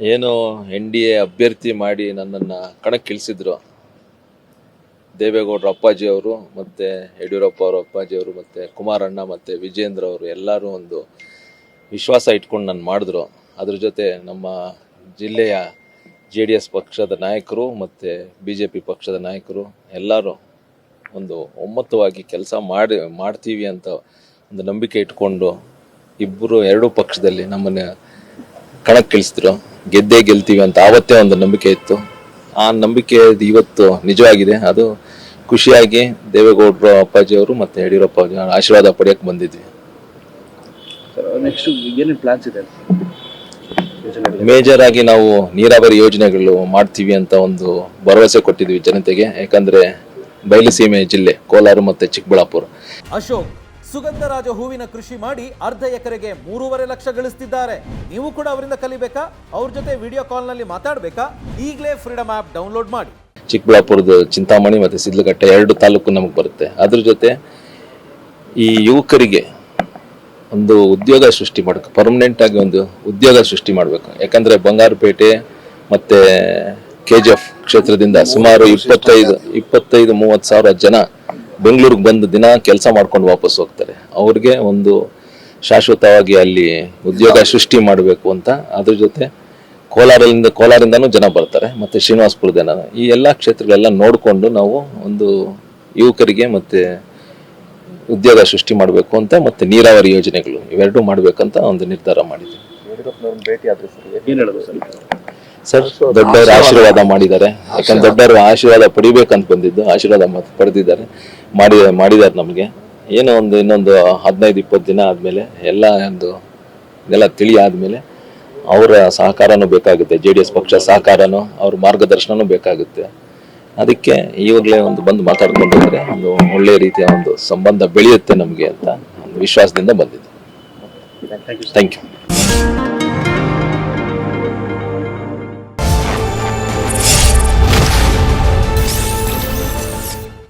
ಏನು N D A ಅಭ್ಯರ್ಥಿ ಮಾಡಿ ನನ್ನನ್ನು ಕಣಕ್ಕಿಳಿಸಿದ್ರು. ದೇವೇಗೌಡರ ಅಪ್ಪಾಜಿ ಅವರು ಮತ್ತು ಯಡಿಯೂರಪ್ಪ ಅವರು ಅಪ್ಪಾಜಿ ಅವರು ಮತ್ತು ಕುಮಾರಣ್ಣ ಮತ್ತು ವಿಜೇಂದ್ರ ಅವರು ಎಲ್ಲರೂ ಒಂದು ವಿಶ್ವಾಸ ಇಟ್ಕೊಂಡು ನಾನು ಮಾಡಿದ್ರು. ಅದ್ರ ಜೊತೆ ನಮ್ಮ ಜಿಲ್ಲೆಯ ಜೆ ಡಿ ಎಸ್ ಪಕ್ಷದ ನಾಯಕರು ಮತ್ತು ಬಿ ಜೆ ಪಿ ಪಕ್ಷದ ನಾಯಕರು ಎಲ್ಲರೂ ಒಂದು ಒಮ್ಮತವಾಗಿ ಕೆಲಸ ಮಾಡಿ, ಮಾಡ್ತೀವಿ ಅಂತ ಒಂದು ನಂಬಿಕೆ ಇಟ್ಕೊಂಡು ಇಬ್ಬರು ಎರಡೂ ಪಕ್ಷದಲ್ಲಿ ನಮ್ಮನ್ನು ಕಣಕ್ಕಿಳಿಸಿದ್ರು ಗೆದ್ದೇ ಗೆಲ್ತೀವಿ ಅಂತ ಆವತ್ತೇ ಒಂದು ನಂಬಿಕೆ ಇತ್ತು. ಆ ನಂಬಿಕೆ ಇವತ್ತು ನಿಜವಾಗಿದೆ. ಅದು ಖುಷಿಯಾಗಿ ದೇವೇಗೌಡರು ಅಪ್ಪಾಜಿ ಅವರು ಮತ್ತೆ ಯಡಿಯೂರಪ್ಪ ಆಶೀರ್ವಾದ ಪಡೆಯಕ್ಕೆ ಬಂದಿದ್ವಿ. ನೆಕ್ಸ್ಟ್ ಏನೇನು ಪ್ಲಾನ್ಸ್ ಇದೆ? ಮೇಜರ್ ಆಗಿ ನಾವು ನೀರಾವರಿ ಯೋಜನೆಗಳು ಮಾಡ್ತೀವಿ ಅಂತ ಒಂದು ಭರವಸೆ ಕೊಟ್ಟಿದ್ವಿ ಜನತೆಗೆ. ಯಾಕಂದ್ರೆ ಬಯಲುಸೀಮೆ ಜಿಲ್ಲೆ ಕೋಲಾರ ಮತ್ತೆ ಚಿಕ್ಕಬಳ್ಳಾಪುರ. ಅಶೋಕ್ ಸುಗಂಧರಾಜ ಹೂವಿನ ಕೃಷಿ ಮಾಡಿ ಅರ್ಧ ಎಕರೆಗೆ ಮೂರುವರೆ ಲಕ್ಷ ಗಳಿಸ್ತಿದ್ದಾರೆ. ನೀವು ಕೂಡ ಅವರಿಂದ ಕಲಿಬೇಕಾ? ಅವ್ರ ಜೊತೆ ವಿಡಿಯೋ ಕಾಲ್ನಲ್ಲಿ ಮಾತಾಡಬೇಕಾ? ಈಗಲೇ ಫ್ರೀಡಮ್ ಆ್ಯಪ್ ಡೌನ್ಲೋಡ್ ಮಾಡಿ. ಚಿಕ್ಕಬಳ್ಳಾಪುರದ ಚಿಂತಾಮಣಿ ಮತ್ತು ಸಿದ್ಲಘಟ್ಟ ಎರಡು ತಾಲೂಕು ನಮಗೆ ಬರುತ್ತೆ. ಅದ್ರ ಜೊತೆ ಈ ಯುವಕರಿಗೆ ಒಂದು ಉದ್ಯೋಗ ಸೃಷ್ಟಿ ಮಾಡಬೇಕು. ಪರ್ಮನೆಂಟ್ ಆಗಿ ಒಂದು ಉದ್ಯೋಗ ಸೃಷ್ಟಿ ಮಾಡಬೇಕು. ಯಾಕಂದ್ರೆ ಬಂಗಾರಪೇಟೆ ಮತ್ತೆ ಕೆ ಜಿ ಎಫ್ ಕ್ಷೇತ್ರದಿಂದ ಸುಮಾರು ಇಪ್ಪತ್ತೈದು ಇಪ್ಪತ್ತೈದು, ಮೂವತ್ತು ಸಾವಿರ ಜನ ಬೆಂಗಳೂರಿಗೆ ಬಂದು ದಿನ ಕೆಲಸ ಮಾಡ್ಕೊಂಡು ವಾಪಸ್ ಹೋಗ್ತಾರೆ. ಅವ್ರಿಗೆ ಒಂದು ಶಾಶ್ವತವಾಗಿ ಅಲ್ಲಿ ಉದ್ಯೋಗ ಸೃಷ್ಟಿ ಮಾಡಬೇಕು ಅಂತ ಅದ್ರ ಜೊತೆ ಕೋಲಾರದಿಂದ ಕೋಲಾರಿಂದನೂ ಜನ ಬರ್ತಾರೆ ಮತ್ತೆ ಜನ ಈ ಎಲ್ಲ ಕ್ಷೇತ್ರಗಳೆಲ್ಲ ನೋಡಿಕೊಂಡು ನಾವು ಒಂದು ಯುವಕರಿಗೆ ಮತ್ತೆ ಉದ್ಯೋಗ ಸೃಷ್ಟಿ ಮಾಡಬೇಕು ಅಂತ ಮತ್ತೆ ನೀರಾವರಿ ಯೋಜನೆಗಳು ಇವೆರಡೂ ಮಾಡಬೇಕಂತ ಒಂದು ನಿರ್ಧಾರ ಮಾಡಿದ್ವಿ ಯಡಿಯೂರಪ್ಪನವ್ರನ್ನ ಭೇಟಿ ಆದ್ರೆ ಸರ್ ದೊಡ್ಡವರು ಆಶೀರ್ವಾದ ಮಾಡಿದ್ದಾರೆ. ಯಾಕಂದ್ರೆ ದೊಡ್ಡವರು ಆಶೀರ್ವಾದ ಪಡಿಬೇಕಂತ ಬಂದಿದ್ದು ಆಶೀರ್ವಾದ ಮತ್ತೆ ಪಡೆದಿದ್ದಾರೆ. ಮಾಡಿ ಮಾಡಿದ್ದಾರೆ ನಮಗೆ. ಏನೋ ಒಂದು ಇನ್ನೊಂದು ಹದಿನೈದು ಇಪ್ಪತ್ತು ದಿನ ಆದಮೇಲೆ ಎಲ್ಲ ಒಂದು ಇದೆಲ್ಲ ತಿಳಿ ಆದಮೇಲೆ ಅವರ ಸಹಕಾರನೂ ಬೇಕಾಗುತ್ತೆ. ಜೆ ಡಿ ಎಸ್ ಪಕ್ಷ ಸಹಕಾರನೂ ಅವ್ರ ಮಾರ್ಗದರ್ಶನವೂ ಬೇಕಾಗುತ್ತೆ. ಅದಕ್ಕೆ ಈವಾಗಲೇ ಒಂದು ಬಂದು ಮಾತಾಡ್ಕೊಂಡಿದ್ರೆ ಒಂದು ಒಳ್ಳೆಯ ರೀತಿಯ ಒಂದು ಸಂಬಂಧ ಬೆಳೆಯುತ್ತೆ ನಮಗೆ ಅಂತ ಒಂದು ವಿಶ್ವಾಸದಿಂದ ಬಂದಿದ್ದು. Thank you